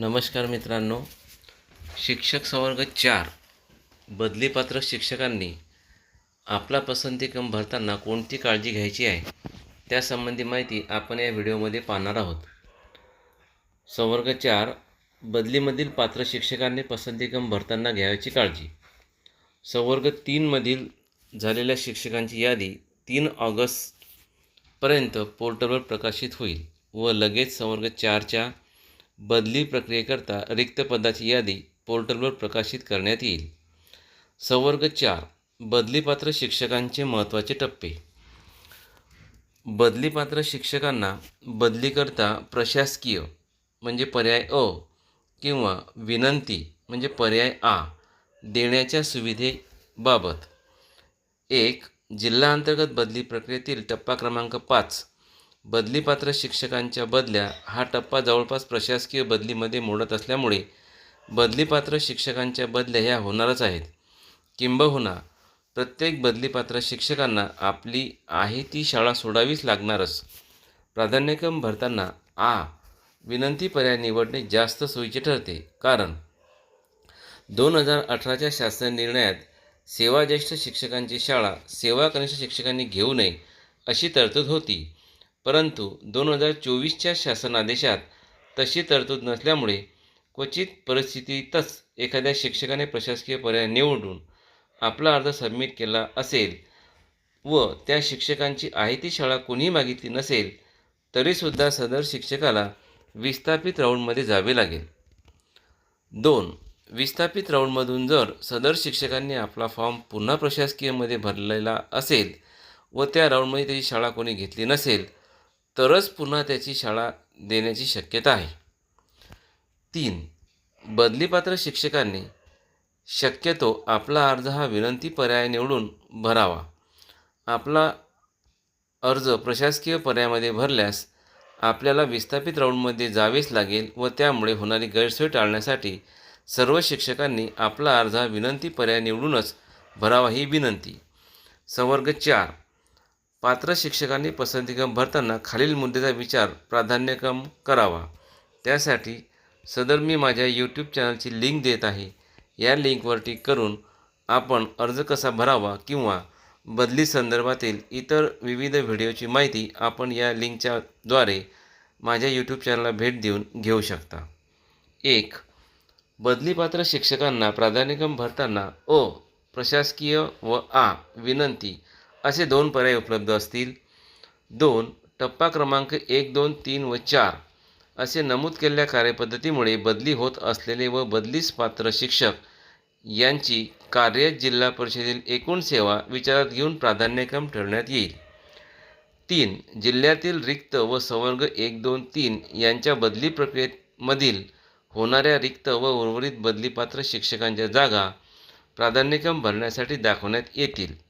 नमस्कार मित्रांनो. शिक्षक संवर्ग चार. बदलीपात्र शिक्षकांनी आपला पसंतीक्रम भरताना कोणती काळजी घ्यायची आहे? त्यासंबंधी माहिती आपण या व्हिडिओमध्ये पाहणार आहोत. संवर्ग चार. बदलीमधील पात्र शिक्षकांनी पसंतीक्रम भरताना घ्यायची काळजी. संवर्ग तीनमधील झालेल्या शिक्षकांची यादी तीन ऑगस्टपर्यंत पोर्टलवर प्रकाशित होईल व लगेच संवर्ग चारच्या बदली प्रक्रियेकरता रिक्त पदाची यादी पोर्टलवर प्रकाशित करण्यात येईल. संवर्ग चार बदलीपात्र शिक्षकांचे महत्त्वाचे टप्पे. बदलीपात्र शिक्षकांना बदलीकरता प्रशासकीय म्हणजे पर्याय अ किंवा विनंती म्हणजे पर्याय आ देण्याच्या सुविधेबाबत. एक जिल्हा अंतर्गत बदली प्रक्रियेतील टप्पा क्रमांक पाच बदलीपात्र शिक्षकांच्या बदल्या हा टप्पा जवळपास प्रशासकीय बदलीमध्ये मोडत असल्यामुळे बदलीपात्र शिक्षकांच्या बदल्या ह्या होणारच आहेत. किंबहुना प्रत्येक बदलीपात्र शिक्षकांना आपली आहे ती शाळा सोडावीच लागणारच. प्राधान्यक्रम भरताना आ विनंती पर्याय निवडणे जास्त सोयीचे ठरते. कारण दोन हजार अठराच्या शासन निर्णयात सेवाज्येष्ठ शिक्षकांची शाळा सेवा कनिष्ठ शिक्षकांनी घेऊ नये अशी तरतूद होती. परंतु दोन हजार चोवीसच्या शासनादेशात तशी तरतूद नसल्यामुळे क्वचित परिस्थितीतच एखाद्या शिक्षकाने प्रशासकीय पर्याय निवडून आपला अर्ज सबमिट केला असेल व त्या शिक्षकांची आहे ती शाळा कोणीही मागितली नसेल तरीसुद्धा सदर शिक्षकाला विस्थापित राऊंडमध्ये जावे लागेल. दोन विस्थापित राऊंडमधून जर सदर शिक्षकांनी आपला फॉर्म पुन्हा प्रशासकीयमध्ये भरलेला असेल व त्या राऊंडमध्ये त्याची शाळा कोणी घेतली नसेल तरच पुन्हा त्याची शाळा देण्याची शक्यता आहे. तीन बदलीपात्र शिक्षकांनी शक्यतो आपला अर्ज हा विनंती पर्याय निवडून भरावा. आपला अर्ज प्रशासकीय पर्यायामध्ये भरल्यास आपल्याला विस्थापित राऊंडमध्ये जावेच लागेल व त्यामुळे होणारी गैरसोय टाळण्यासाठी सर्व शिक्षकांनी आपला अर्ज हा विनंती पर्याय निवडूनच भरावा ही विनंती. संवर्ग चार पात्र शिक्षकांनी पसंतीक्रम भरताना खालील मुद्द्याचा विचार प्राधान्यक्रम करावा. त्यासाठी सदर मी माझ्या यूट्यूब चॅनलची लिंक देत आहे. या लिंकवर टिक करून आपण अर्ज कसा भरावा किंवा बदली संदर्भातील इतर विविध व्हिडिओची माहिती आपण या लिंकच्या द्वारे माझ्या यूट्यूब चॅनलला भेट देऊन घेऊ शकता. एक बदलीपात्र शिक्षकांना प्राधान्यक्रम भरताना ओ प्रशासकीय व आ विनंती असे दोन पर्याय उपलब्ध असतील. दोन टप्पा क्रमांक एक दोन तीन व चार असे नमूद केलेल्या कार्यपद्धतीमुळे बदली होत असलेले व बदलीस पात्र शिक्षक यांची कार्य जिल्हा परिषदेतील एकूण सेवा विचारात घेऊन प्राधान्यक्रम ठरवण्यात येईल. तीन जिल्ह्यातील रिक्त व संवर्ग एक दोन तीन यांच्या बदली प्रक्रियेमधील होणाऱ्या रिक्त व उर्वरित बदलीपात्र शिक्षकांच्या जागा प्राधान्यक्रम भरण्यासाठी दाखवण्यात येतील.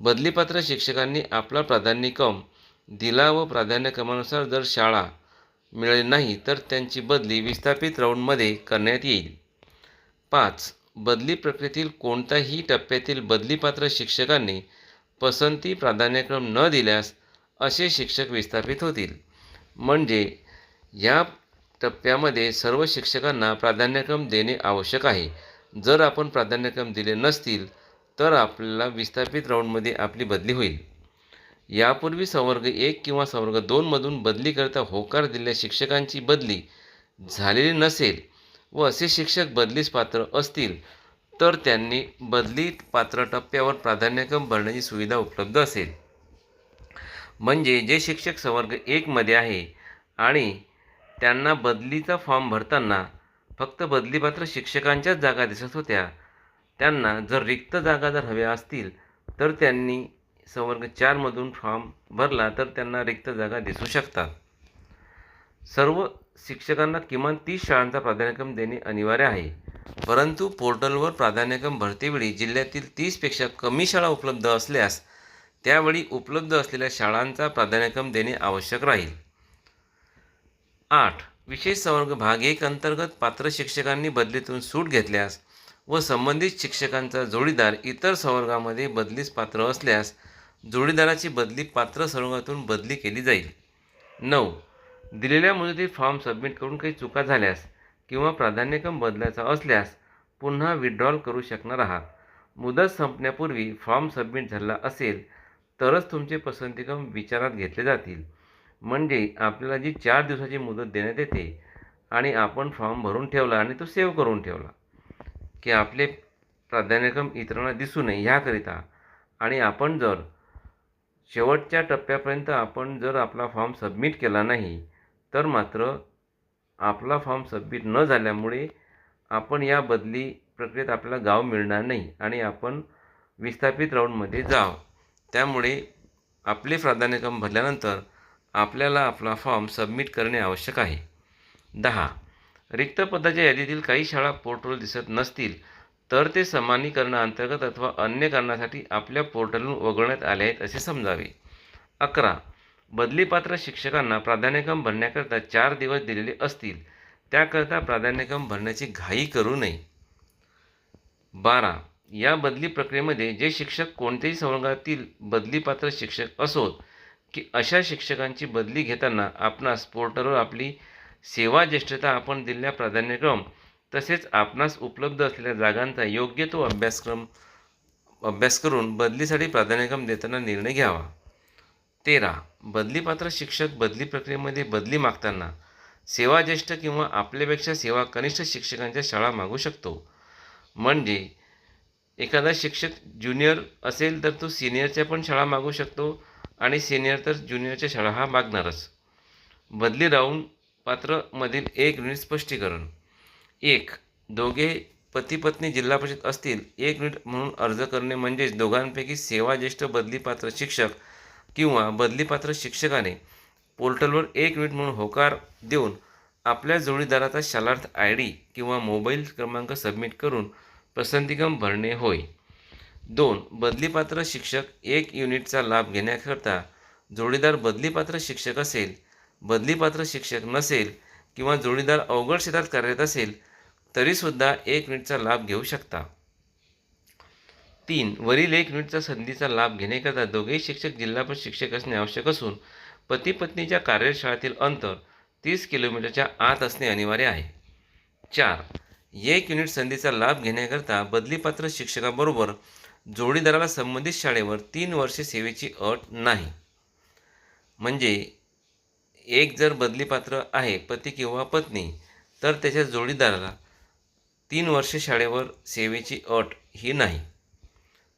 बदलीपात्र शिक्षकांनी आपला प्राधान्यक्रम दिला व प्राधान्यक्रमानुसार जर शाळा मिळाली नाही तर त्यांची बदली विस्थापित राऊंडमध्ये करण्यात येईल. पाच. बदली प्रक्रियेतील कोणत्याही टप्प्यातील बदलीपात्र शिक्षकांनी पसंती प्राधान्यक्रम न दिल्यास असे शिक्षक विस्थापित होतील. म्हणजे या टप्प्यामध्ये सर्व शिक्षकांना प्राधान्यक्रम देणे आवश्यक आहे. जर आपण प्राधान्यक्रम दिले नसतील तर आपल्याला विस्थापित राऊंडमध्ये आपली बदली होईल. यापूर्वी संवर्ग एक किंवा संवर्ग दोनमधून बदलीकरता होकार दिलेल्या शिक्षकांची बदली झालेली नसेल व असे शिक्षक बदलीस पात्र असतील तर त्यांनी बदली पात्र टप्प्यावर प्राधान्यक्रम भरण्याची सुविधा उपलब्ध असेल. म्हणजे जे शिक्षक संवर्ग एकमध्ये आहे आणि त्यांना बदलीचा फॉर्म भरताना फक्त बदलीपात्र शिक्षकांच्याच जागा दिसत होत्या त्यांना जर रिक्त जागा जर हव्या असतील तर त्यांनी संवर्ग चारमधून फॉर्म भरला तर त्यांना रिक्त जागा दिसू शकतात. सर्व शिक्षकांना किमान तीस शाळांचा प्राधान्यक्रम देणे अनिवार्य आहे. परंतु पोर्टलवर प्राधान्यक्रम भरतेवेळी जिल्ह्यातील तीसपेक्षा कमी शाळा उपलब्ध असल्यास त्यावेळी उपलब्ध असलेल्या शाळांचा प्राधान्यक्रम देणे आवश्यक राहील. आठ. विशेष संवर्ग भाग एक अंतर्गत पात्र शिक्षकांनी बदलीतून सूट घेतल्यास व संबंधित शिक्षकांचा जोडीदार इतर संवर्गामध्ये बदलीस पात्र असल्यास जोडीदाराची बदली पात्र संवर्गातून बदली केली जाईल. नऊ. दिलेल्या मुदतीत फॉर्म सबमिट करून काही चुका झाल्यास किंवा प्राधान्यक्रम बदलायचा असल्यास पुन्हा विड्रॉल करू शकणार आहात. मुदत संपण्यापूर्वी फॉर्म सबमिट झाला असेल तरच तुमचे पसंतीक्रम विचारात घेतले जातील. म्हणजे आपल्याला जी चार दिवसाची मुदत देण्यात येते आणि आपण फॉर्म भरून ठेवला आणि तो सेव्ह करून ठेवला. की आपले प्राधान्यक्रम इतरांना दिसू नये ह्याकरिता. आणि आपण जर शेवटच्या टप्प्यापर्यंत आपण जर आपला फॉर्म सबमिट केला नाही तर मात्र आपला फॉर्म सबमिट न झाल्यामुळे आपण या बदली प्रक्रियेत आपल्याला गाव मिळणार नाही आणि आपण विस्थापित राऊंडमध्ये जाव. त्यामुळे आपले प्राधान्यक्रम भरल्यानंतर आपल्याला आपला फॉर्म सबमिट करणे आवश्यक आहे. दहा रिक्त पदाच्या यादीतील काही शाळा पोर्टलवर दिसत नसतील तर ते समानीकरणाअंतर्गत अथवा अन्य कारणासाठी आपल्या पोर्टलवरून वगळण्यात आले आहेत असे समजावे. अकरा. बदलीपात्र शिक्षकांना प्राधान्यक्रम भरण्याकरता चार दिवस दिलेले असतील त्याकरता प्राधान्यक्रम भरण्याची घाई करू नये. बारा. या बदली प्रक्रियेमध्ये जे शिक्षक कोणत्याही संवर्गातील बदलीपात्र शिक्षक असोत की अशा शिक्षकांची बदली घेताना आपणास पोर्टलवर आपली सेवा ज्येष्ठता आपण दिलेल्या प्राधान्यक्रम तसेच आपणास उपलब्ध असलेल्या जागांचा योग्य तो अभ्यासक्रम अभ्यास करून बदलीसाठी प्राधान्यक्रम देताना निर्णय घ्यावा. तेरा. बदलीपात्र शिक्षक बदली प्रक्रियेमध्ये बदली मागताना सेवा ज्येष्ठ किंवा आपल्यापेक्षा सेवा कनिष्ठ शिक्षकांच्या शाळा मागू शकतो. म्हणजे एखादा शिक्षक ज्युनियर असेल तर तो सिनियरच्या पण शाळा मागू शकतो आणि सिनियर तर ज्युनियरच्या शाळा हा मागणारच. बदली राऊंड पात्रमधील एक युनिट स्पष्टीकरण. एक दोघे पती पत्नी जिल्हा परिषद असतील एक युनिट म्हणून अर्ज करणे म्हणजेच दोघांपैकी सेवा ज्येष्ठ बदलीपात्र शिक्षक किंवा बदलीपात्र शिक्षकाने पोर्टलवर एक युनिट म्हणून होकार देऊन आपल्या जोडीदाराचा शालार्थ आय डी किंवा मोबाईल क्रमांक सबमिट करून पसंतीगम भरणे होय. दोन बदलीपात्र शिक्षक एक युनिटचा लाभ घेण्याकरता जोडीदार बदलीपात्र शिक्षक असेल बदलीपात्र शिक्षक नसेल किंवा जोडीदार अवघड क्षेत्रात कार्यरत असेल तरीसुद्धा एक युनिटचा लाभ घेऊ शकता. तीन वरील एक युनिटचा संधीचा लाभ घेण्याकरता दोघेही शिक्षक जिल्हा शिक्षक असणे आवश्यक असून पती पत्नीच्या कार्यशाळेतील अंतर तीस किलोमीटरच्या आत असणे अनिवार्य आहे. चार एक युनिट संधीचा लाभ घेण्याकरता बदलीपात्र शिक्षकाबरोबर जोडीदाराला संबंधित शाळेवर तीन वर्षे सेवेची अट नाही. म्हणजे एक जर बदलीपात्र आहे पती किंवा पत्नी तर त्याच्या जोडीदाराला तीन वर्षे शाळेवर सेवेची अट ही नाही.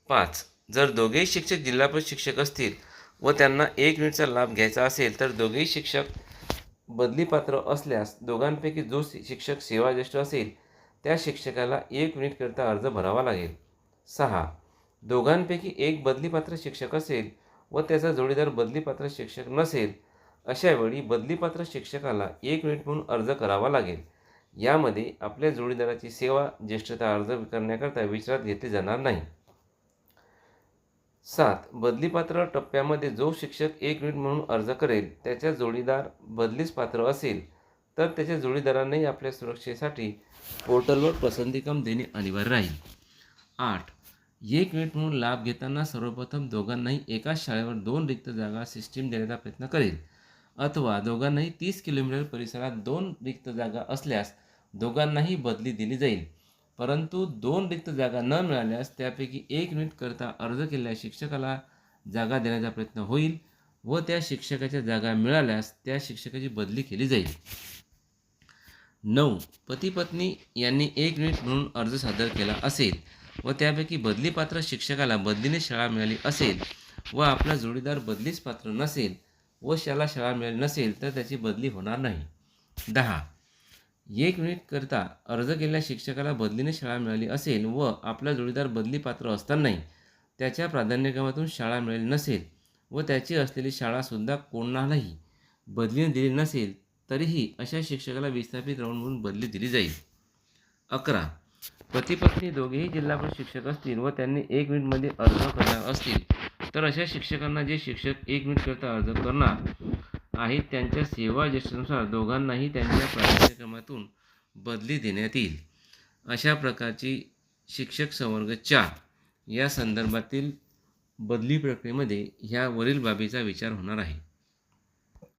पाच जर दोघेही शिक्षक जिल्हा परिषद शिक्षक असतील व त्यांना एक मिनिटचा लाभ घ्यायचा असेल तर दोघेही शिक्षक बदलीपात्र असल्यास दोघांपैकी जो शिक्षक सेवाज्येष्ठ असेल त्या शिक्षकाला एक मिनिटकरिता अर्ज भरावा लागेल. सहा दोघांपैकी एक बदलीपात्र शिक्षक असेल व त्याचा जोडीदार बदलीपात्र शिक्षक नसेल अशावेळी बदलीपात्र शिक्षकाला एक मिनिट म्हणून अर्ज करावा लागेल. यामध्ये आपल्या जोडीदाराची सेवा ज्येष्ठता अर्ज करण्याकरता विचारात घेतली जाणार नाही. सात बदलीपात्र टप्प्यामध्ये जो शिक्षक एक मिनिट म्हणून अर्ज करेल त्याच्या जोडीदार बदलीस पात्र असेल तर त्याच्या जोडीदारांनाही आपल्या सुरक्षेसाठी पोर्टलवर पसंतीक्रम देणे अनिवार्य राहील. आठ एक मिनिट म्हणून लाभ घेताना सर्वप्रथम दोघांनाही एकाच शाळेवर दोन रिक्त जागा सिस्टीम देण्याचा प्रयत्न करेल. अथवा दोघांनाही तीस किलोमीटर परिसरात दोन रिक्त जागा असल्यास दोघांनाही बदली दिली जाईल. परंतु दोन रिक्त जागा न मिळाल्यास त्यापैकी एक मिनिट करता अर्ज केलेल्या शिक्षकाला जागा देण्याचा प्रयत्न होईल व त्या शिक्षकाच्या जागा मिळाल्यास त्या शिक्षकाची बदली केली जाईल. नऊ. पती पत्नी यांनी एक युनिट म्हणून अर्ज सादर केला असेल व त्यापैकी बदलीपात्र शिक्षकाला बदलीने शाळा मिळाली असेल व आपला जोडीदार बदलीस पात्र नसेल व शाला शाळा मिळाली नसेल तर त्याची बदली होणार नाही. दहा. एक युनिट करता अर्ज केलेल्या शिक्षकाला बदलीने शाळा मिळाली असेल व आपला जोडीदार बदली पात्र असतानाही त्याच्या प्राधान्यक्रमातून शाळा मिळाली नसेल व त्याची असलेली शाळासुद्धा कोणालाही बदलीने दिली नसेल तरीही अशा शिक्षकाला विस्थापित राहून म्हणून बदली दिली जाईल. अकरा. पतीपत्नी दोघेही जिल्हा परिषद शिक्षक असतील व त्यांनी एक मिनिटमध्ये अर्ज करणार असतील. तर अशा शिक्षकांना जे शिक्षक एक मिनिटकरता अर्ज करणार आहेत त्यांच्या सेवा ज्येष्ठानुसार दोघांनाही त्यांच्या प्राधान्यक्रमातून बदली देण्यात येईल. अशा प्रकारची शिक्षक संवर्ग चार या संदर्भातील बदली प्रक्रियेमध्ये ह्या वरील बाबीचा विचार होणार आहे.